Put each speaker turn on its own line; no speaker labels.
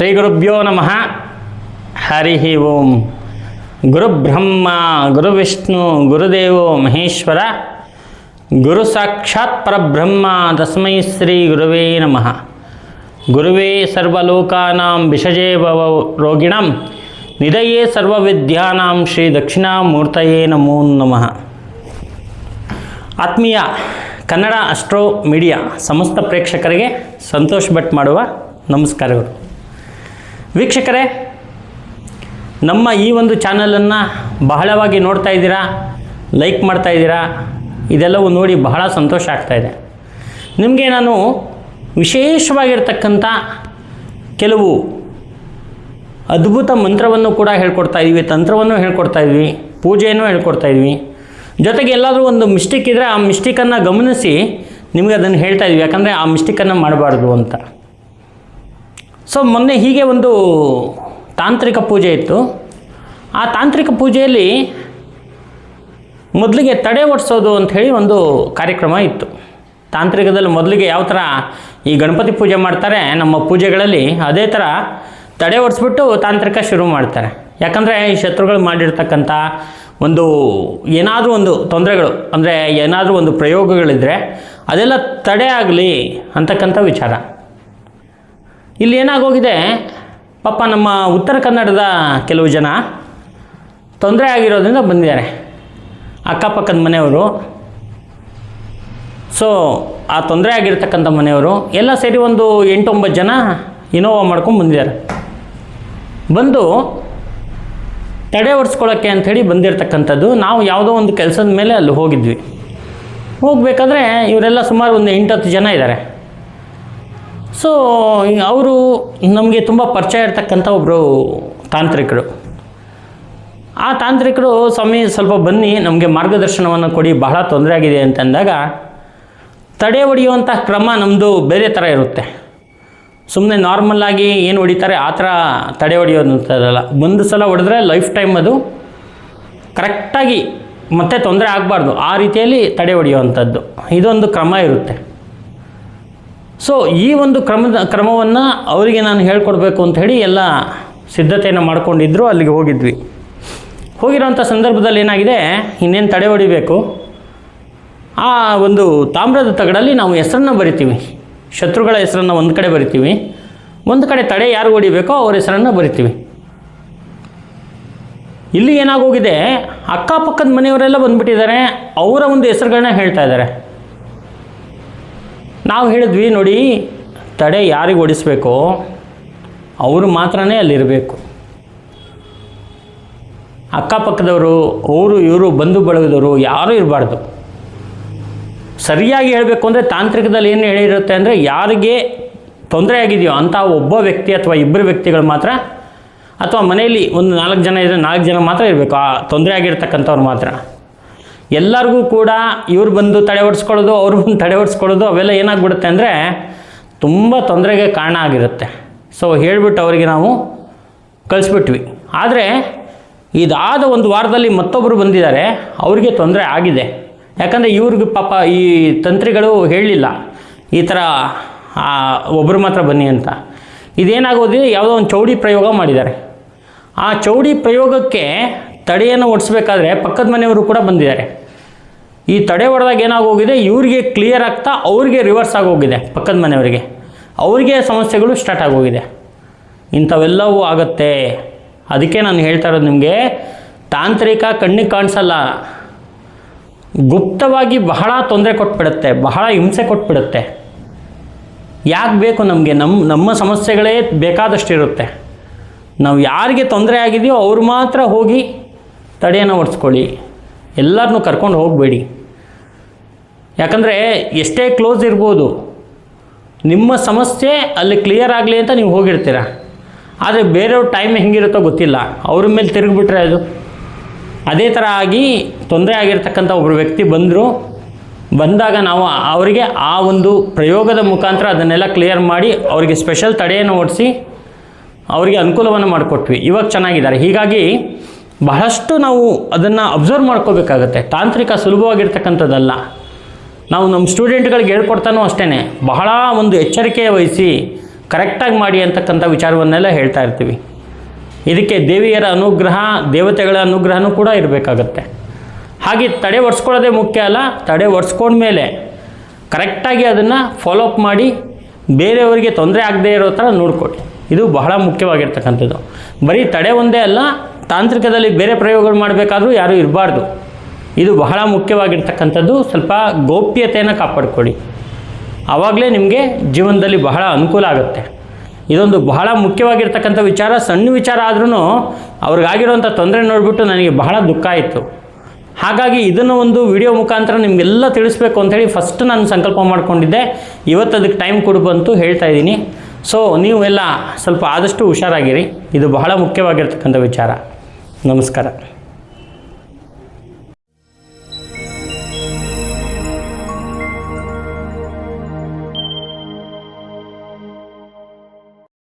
ಶ್ರೀ ಗುರುಭ್ಯೋ ನಮಃ. ಹರಿ ಓಂ. ಗುರುಬ್ರಹ್ಮ, ಗುರುವಿಷ್ಣು, ಗುರುದೇವೋ ಮಹೇಶ್ವರ, ಗುರು ಸಾಕ್ಷಾತ್ ಪರಬ್ರಹ್ಮ, ತಸ್ಮೈ ಶ್ರೀ ಗುರುವೇ ನಮಃ. ಗುರುವೇ ಸರ್ವಲೋಕಾನಾಂ ವಿಷಜೇ ಭವ ರೋಗಿಣಂ, ನಿಧಯೇ ಸರ್ವವಿದ್ಯಾನಾಂ ಶ್ರೀ ದಕ್ಷಿಣಾಮೂರ್ತಯೇ ನಮೋ ನಮಃ. ಆತ್ಮೀಯ ಕನ್ನಡ ಅಸ್ಟ್ರೋ ಮೀಡಿಯಾ ಸಮಸ್ತ ಪ್ರೇಕ್ಷಕರಿಗೆ ಸಂತೋಷ್ ಭಟ್ ಮಾಡುವ ನಮಸ್ಕಾರಗಳು. ವೀಕ್ಷಕರೇ, ನಮ್ಮ ಈ ಒಂದು ಚಾನಲನ್ನು ಬಹಳವಾಗಿ ನೋಡ್ತಾ ಇದ್ದೀರಾ, ಲೈಕ್ ಮಾಡ್ತಾ ಇದ್ದೀರಾ, ಇದೆಲ್ಲವೂ ನೋಡಿ ಬಹಳ ಸಂತೋಷ ಆಗ್ತಾಯಿದೆ ನಿಮಗೆ ನಾನು ವಿಶೇಷವಾಗಿರ್ತಕ್ಕಂಥ ಕೆಲವು ಅದ್ಭುತ ಮಂತ್ರವನ್ನು ಕೂಡ ಹೇಳ್ಕೊಡ್ತಾ ಇದ್ವಿ, ತಂತ್ರವನ್ನು ಹೇಳ್ಕೊಡ್ತಾ ಇದ್ವಿ, ಪೂಜೆಯನ್ನು ಹೇಳ್ಕೊಡ್ತಾ ಇದ್ವಿ. ಜೊತೆಗೆ ಎಲ್ಲಾದರೂ ಒಂದು ಮಿಸ್ಟೇಕ್ ಇದ್ದರೆ ಆ ಮಿಸ್ಟೇಕನ್ನು ಗಮನಿಸಿ ನಿಮಗೆ ಅದನ್ನು ಹೇಳ್ತಾ ಇದ್ವಿ, ಯಾಕಂದರೆ ಆ ಮಿಸ್ಟೇಕನ್ನು ಮಾಡಬಾರ್ದು ಅಂತ. ಸೊ ಮೊನ್ನೆ ಹೀಗೆ ಒಂದು ತಾಂತ್ರಿಕ ಪೂಜೆ ಇತ್ತು. ಆ ತಾಂತ್ರಿಕ ಪೂಜೆಯಲ್ಲಿ ಮೊದಲಿಗೆ ತಡೆ ಓಡಿಸೋದು ಹೇಳಿ ಒಂದು ಕಾರ್ಯಕ್ರಮ ಇತ್ತು. ತಾಂತ್ರಿಕದಲ್ಲಿ ಮೊದಲಿಗೆ ಯಾವ ಥರ ಈ ಗಣಪತಿ ಪೂಜೆ ಮಾಡ್ತಾರೆ, ನಮ್ಮ ಪೂಜೆಗಳಲ್ಲಿ ಅದೇ ಥರ ತಡೆ ಓಡಿಸ್ಬಿಟ್ಟು ತಾಂತ್ರಿಕ ಶುರು ಮಾಡ್ತಾರೆ. ಯಾಕಂದರೆ ಈ ಶತ್ರುಗಳು ಮಾಡಿರ್ತಕ್ಕಂಥ ಒಂದು ಏನಾದರೂ ಒಂದು ತೊಂದರೆಗಳು, ಅಂದರೆ ಏನಾದರೂ ಒಂದು ಪ್ರಯೋಗಗಳಿದ್ದರೆ ಅದೆಲ್ಲ ತಡೆ ಆಗಲಿ ಅಂತಕ್ಕಂಥ ವಿಚಾರ. ಇಲ್ಲಿ ಏನಾಗೋಗಿದೆ? ಪಾಪ ನಮ್ಮ ಉತ್ತರ ಕನ್ನಡದ ಕೆಲವು ಜನ ತೊಂದರೆ ಆಗಿರೋದ್ರಿಂದ ಬಂದಿದ್ದಾರೆ. ಅಕ್ಕಪಕ್ಕದ ಮನೆಯವರು. ಸೊ ಆ ತೊಂದರೆ ಆಗಿರ್ತಕ್ಕಂಥ ಮನೆಯವರು, ಎಲ್ಲ ಸೇರಿ ಒಂದು ಎಂಟೊಂಬತ್ತು ಜನ ಇನೋವಾ ಮಾಡ್ಕೊಂಡು ಬಂದಿದ್ದಾರೆ. ಬಂದು ತಡೆ ಓಡಿಸ್ಕೊಳ್ಳೋಕ್ಕೆ ಅಂಥೇಳಿ ಬಂದಿರತಕ್ಕಂಥದ್ದು. ನಾವು ಯಾವುದೋ ಒಂದು ಕೆಲಸದ ಮೇಲೆ ಅಲ್ಲಿ ಹೋಗಿದ್ವಿ. ಹೋಗಬೇಕಾದ್ರೆ ಇವರೆಲ್ಲ ಸುಮಾರು ಒಂದು ಎಂಟತ್ತು ಜನ ಇದ್ದಾರೆ. ಸೊ ಅವರು ನಮಗೆ ತುಂಬ ಪರಿಚಯ ಇರ್ತಕ್ಕಂಥ ಒಬ್ಬರು ತಾಂತ್ರಿಕರು. ಆ ತಾಂತ್ರಿಕರು, ಸ್ವಾಮಿ, ಸ್ವಲ್ಪ ಬನ್ನಿ, ನಮಗೆ ಮಾರ್ಗದರ್ಶನವನ್ನು ಕೊಡಿ, ಬಹಳ ತೊಂದರೆ ಆಗಿದೆ ಅಂತಂದಾಗ, ತಡೆ ಹೊಡೆಯುವಂಥ ಕ್ರಮ ನಮ್ಮದು ಬೇರೆ ಥರ ಇರುತ್ತೆ. ಸುಮ್ಮನೆ ನಾರ್ಮಲ್ಲಾಗಿ ಏನು ಹೊಡಿತಾರೆ, ಆ ಥರ ತಡೆ ಹೊಡೆಯೋದಂಥದ್ದಲ್ಲ ಒಂದು ಸಲ ಹೊಡೆದ್ರೆ ಲೈಫ್ ಟೈಮ್ ಅದು ಕರೆಕ್ಟಾಗಿ ಮತ್ತೆ ತೊಂದರೆ ಆಗಬಾರ್ದು. ಆ ರೀತಿಯಲ್ಲಿ ತಡೆ ಹೊಡೆಯುವಂಥದ್ದು. ಇದೊಂದು ಕ್ರಮ ಇರುತ್ತೆ. ಸೊ ಈ ಒಂದು ಕ್ರಮದ, ಕ್ರಮವನ್ನು ಅವರಿಗೆ ನಾನು ಹೇಳ್ಕೊಡ್ಬೇಕು ಅಂತ ಹೇಳಿ ಎಲ್ಲ ಸಿದ್ಧತೆಯನ್ನು ಮಾಡ್ಕೊಂಡಿದ್ದರು ಅಲ್ಲಿಗೆ ಹೋಗಿದ್ವಿ. ಹೋಗಿರೋಂಥ ಸಂದರ್ಭದಲ್ಲಿ ಏನಾಗಿದೆ, ಇನ್ನೇನು ತಡೆ ಹೊಡಿಬೇಕು? ಆ ಒಂದು ತಾಮ್ರದ ತಗಡಲ್ಲಿ ನಾವು ಹೆಸರನ್ನು ಬರಿತೀವಿ. ಶತ್ರುಗಳ ಹೆಸರನ್ನು ಒಂದು ಕಡೆ ಬರಿತೀವಿ. ಒಂದು ಕಡೆ ತಡೆ ಯಾರು ಹೊಡಿಬೇಕೋ ಅವ್ರ ಹೆಸರನ್ನು ಬರಿತೀವಿ. ಇಲ್ಲಿ ಏನಾಗೋಗಿದೆ, ಅಕ್ಕಪಕ್ಕದ ಮನೆಯವರೆಲ್ಲ ಬಂದುಬಿಟ್ಟಿದ್ದಾರೆ. ಅವರ ಒಂದು ಹೆಸರುಗಳನ್ನ ಹೇಳ್ತಾ ಇದ್ದಾರೆ. ನಾವು ಹೇಳಿದ್ವಿ ನೋಡಿ, ತಡೆ ಯಾರಿಗೆ ಓಡಿಸ್ಬೇಕು ಅವರು ಮಾತ್ರನೇ ಅಲ್ಲಿರಬೇಕು. ಅಕ್ಕಪಕ್ಕದವರು, ಅವರು, ಇವರು, ಬಂಧು ಬಳಗದವರು ಯಾರೂ ಇರಬಾರ್ದು. ಸರಿಯಾಗಿ ಹೇಳಬೇಕು ಅಂದರೆ ತಾಂತ್ರಿಕದಲ್ಲಿ ಏನು ಹೇಳಿರುತ್ತೆ ಅಂದರೆ ಯಾರಿಗೆ ತೊಂದರೆ ಆಗಿದೆಯೋ ಅಂಥ ಒಬ್ಬ ವ್ಯಕ್ತಿ ಅಥವಾ ಇಬ್ಬರು ವ್ಯಕ್ತಿಗಳು ಮಾತ್ರ, ಅಥವಾ ಮನೆಯಲ್ಲಿ ಒಂದು ನಾಲ್ಕು ಜನ ಇದ್ದರೆ ನಾಲ್ಕು ಜನ ಮಾತ್ರ ಇರಬೇಕು. ಆ ತೊಂದರೆ ಆಗಿರ್ತಕ್ಕಂಥವ್ರು ಮಾತ್ರ. ಎಲ್ಲರಿಗೂ ಕೂಡ ಇವ್ರು ಬಂದು ತಡೆ ಹೊಡ್ಸ್ಕೊಳ್ಳೋದು ಅವ್ರು ಬಂದು ತಡೆ ಹೊಡ್ಸ್ಕೊಳ್ಳೋದು ಅವೆಲ್ಲ ಏನಾಗ್ಬಿಡುತ್ತೆ ಅಂದರೆ ತುಂಬ ತೊಂದರೆಗೆ ಕಾರಣ ಆಗಿರುತ್ತೆ. ಸೊ ಹೇಳಿಬಿಟ್ಟು ಅವರಿಗೆ ನಾವು ಕಳಿಸ್ಬಿಟ್ವಿ. ಆದರೆ ಇದಾದ ಒಂದು ವಾರದಲ್ಲಿ ಮತ್ತೊಬ್ಬರು ಬಂದಿದ್ದಾರೆ, ಅವರಿಗೆ ತೊಂದರೆ ಆಗಿದೆ. ಯಾಕಂದರೆ ಇವ್ರಿಗೆ ಪಾಪ ಈ ತಂತ್ರಿಗಳು ಹೇಳಲಿಲ್ಲ ಈ ಥರ ಒಬ್ಬರು ಮಾತ್ರ ಬನ್ನಿ ಅಂತ. ಇದೇನಾಗೋದು, ಯಾವುದೋ ಒಂದು ಚೌಡಿ ಪ್ರಯೋಗ ಮಾಡಿದ್ದಾರೆ. ಆ ಚೌಡಿ ಪ್ರಯೋಗಕ್ಕೆ ತಡೆಯನ್ನು ಓಡಿಸ್ಬೇಕಾದ್ರೆ ಪಕ್ಕದ ಮನೆಯವರು ಕೂಡ ಬಂದಿದ್ದಾರೆ. ಈ ತಡೆ ಹೊಡೆದಾಗ ಏನಾಗೋಗಿದೆ? ಇವ್ರಿಗೆ ಕ್ಲಿಯರ್ ಆಗ್ತಾ ಅವ್ರಿಗೆ ರಿವರ್ಸ್ ಆಗೋಗಿದೆ ಪಕ್ಕದ ಮನೆಯವರಿಗೆ. ಅವ್ರಿಗೆ ಸಮಸ್ಯೆಗಳು ಸ್ಟಾರ್ಟ್ ಆಗೋಗಿದೆ. ಇಂಥವೆಲ್ಲವೂ ಆಗುತ್ತೆ. ಅದಕ್ಕೆ ನಾನು ಹೇಳ್ತಾ ಇರೋದು ನಿಮಗೆ, ತಾಂತ್ರಿಕ ಕಣ್ಣಿಗೆ ಕಾಣಿಸಲ್ಲ. ಗುಪ್ತವಾಗಿ ಬಹಳ ತೊಂದರೆ ಕೊಟ್ಬಿಡುತ್ತೆ, ಬಹಳ ಹಿಂಸೆ ಕೊಟ್ಬಿಡುತ್ತೆ. ಯಾಕೆ ಬೇಕು ನಮಗೆ? ನಮ್ಮ ನಮ್ಮ ಸಮಸ್ಯೆಗಳೇ ಬೇಕಾದಷ್ಟಿರುತ್ತೆ. ನಾವು ಯಾರಿಗೆ ತೊಂದರೆ ಆಗಿದೆಯೋ ಅವ್ರು ಮಾತ್ರ ಹೋಗಿ ತಡೆಯನ್ನು ಓಡಿಸ್ಕೊಳ್ಳಿ ಎಲ್ಲರನ್ನೂ ಕರ್ಕೊಂಡು ಹೋಗಬೇಡಿ. ಯಾಕಂದರೆ ಎಷ್ಟೇ ಕ್ಲೋಸ್ ಇರ್ಬೋದು, ನಿಮ್ಮ ಸಮಸ್ಯೆ ಅಲ್ಲಿ ಕ್ಲಿಯರ್ ಆಗಲಿ ಅಂತ ನೀವು ಹೋಗಿರ್ತೀರ. ಆದರೆ ಬೇರೆಯವ್ರ ಟೈಮ್ ಹೆಂಗಿರುತ್ತೋ ಗೊತ್ತಿಲ್ಲ. ಅವ್ರ ಮೇಲೆ ತಿರುಗಿಬಿಟ್ರೆ ಅದು. ಅದೇ ಥರ ಆಗಿ ತೊಂದರೆ ಆಗಿರ್ತಕ್ಕಂಥ ಒಬ್ಬರು ವ್ಯಕ್ತಿ ಬಂದರು, ಬಂದಾಗ ನಾವು ಅವರಿಗೆ ಆ ಒಂದು ಪ್ರಯೋಗದ ಮುಖಾಂತರ ಅದನ್ನೆಲ್ಲ ಕ್ಲಿಯರ್ ಮಾಡಿ ಅವರಿಗೆ ಸ್ಪೆಷಲ್ ತಡೆಯನ್ನು ಓಡಿಸಿ ಅವರಿಗೆ ಅನುಕೂಲವನ್ನು ಮಾಡಿಕೊಟ್ವಿ. ಇವಾಗ ಚೆನ್ನಾಗಿದ್ದಾರೆ. ಹೀಗಾಗಿ ಬಹಳಷ್ಟು ನಾವು ಅದನ್ನು ಅಬ್ಸರ್ವ್ ಮಾಡ್ಕೋಬೇಕಾಗತ್ತೆ. ತಾಂತ್ರಿಕ ಸುಲಭವಾಗಿರ್ತಕ್ಕಂಥದ್ದಲ್ಲ. ನಾವು ನಮ್ಮ ಸ್ಟೂಡೆಂಟ್ಗಳಿಗೆ ಹೇಳ್ಕೊಡ್ತಾನೂ ಅಷ್ಟೇ ಬಹಳ ಒಂದು ಎಚ್ಚರಿಕೆ ವಹಿಸಿ ಕರೆಕ್ಟಾಗಿ ಮಾಡಿ ಅಂತಕ್ಕಂಥ ವಿಚಾರವನ್ನೆಲ್ಲ ಹೇಳ್ತಾ ಇರ್ತೀವಿ. ಇದಕ್ಕೆ ದೇವಿಯರ ಅನುಗ್ರಹ, ದೇವತೆಗಳ ಅನುಗ್ರಹನೂ ಕೂಡ ಇರಬೇಕಾಗತ್ತೆ. ಹಾಗೆ ತಡೆ ಒರೆಸ್ಕೊಳ್ಳೋದೇ ಮುಖ್ಯ ಅಲ್ಲ, ತಡೆ ಒರೆಸ್ಕೊಂಡ್ಮೇಲೆ ಕರೆಕ್ಟಾಗಿ ಅದನ್ನು ಫಾಲೋಅಪ್ ಮಾಡಿ ಬೇರೆಯವರಿಗೆ ತೊಂದರೆ ಆಗದೇ ಇರೋ ಥರ ನೋಡ್ಕೊಳ್ಳಿ. ಇದು ಬಹಳ ಮುಖ್ಯವಾಗಿರ್ತಕ್ಕಂಥದ್ದು. ಬರೀ ತಡೆ ಒಂದೇ ಅಲ್ಲ ತಾಂತ್ರಿಕದಲ್ಲಿ ಬೇರೆ ಪ್ರಯೋಗಗಳು ಮಾಡಬೇಕಾದ್ರೂ ಯಾರೂ ಇರಬಾರ್ದು. ಇದು ಬಹಳ ಮುಖ್ಯವಾಗಿರ್ತಕ್ಕಂಥದ್ದು. ಸ್ವಲ್ಪ ಗೋಪ್ಯತೆಯನ್ನು ಕಾಪಾಡಿಕೊಳ್ಳಿ. ಆವಾಗಲೇ ನಿಮಗೆ ಜೀವನದಲ್ಲಿ ಬಹಳ ಅನುಕೂಲ ಆಗುತ್ತೆ. ಇದೊಂದು ಬಹಳ ಮುಖ್ಯವಾಗಿರ್ತಕ್ಕಂಥ ವಿಚಾರ. ಸಣ್ಣ ವಿಚಾರ ಆದ್ರೂ ಅವ್ರಿಗಾಗಿರೋಂಥ ತೊಂದರೆ ನೋಡಿಬಿಟ್ಟು ನನಗೆ ಬಹಳ ದುಃಖ ಆಯಿತು. ಹಾಗಾಗಿ ಇದನ್ನು ಒಂದು ವಿಡಿಯೋ ಮುಖಾಂತರ ನಿಮಗೆಲ್ಲ ತಿಳಿಸ್ಬೇಕು ಅಂಥೇಳಿ ಫಸ್ಟ್ ನಾನು ಸಂಕಲ್ಪ ಮಾಡಿಕೊಂಡಿದ್ದೆ. ಇವತ್ತು ಅದಕ್ಕೆ ಟೈಮ್ ಕೊಡು ಬಂತು ಹೇಳ್ತಾ ಇದ್ದೀನಿ. ಸೊ ನೀವು ಎಲ್ಲ ಸ್ವಲ್ಪ ಆದಷ್ಟು ಹುಷಾರಾಗಿರಿ. ಇದು ಬಹಳ ಮುಖ್ಯವಾಗಿರ್ತಕ್ಕಂಥ ವಿಚಾರ. ನಮಸ್ಕಾರ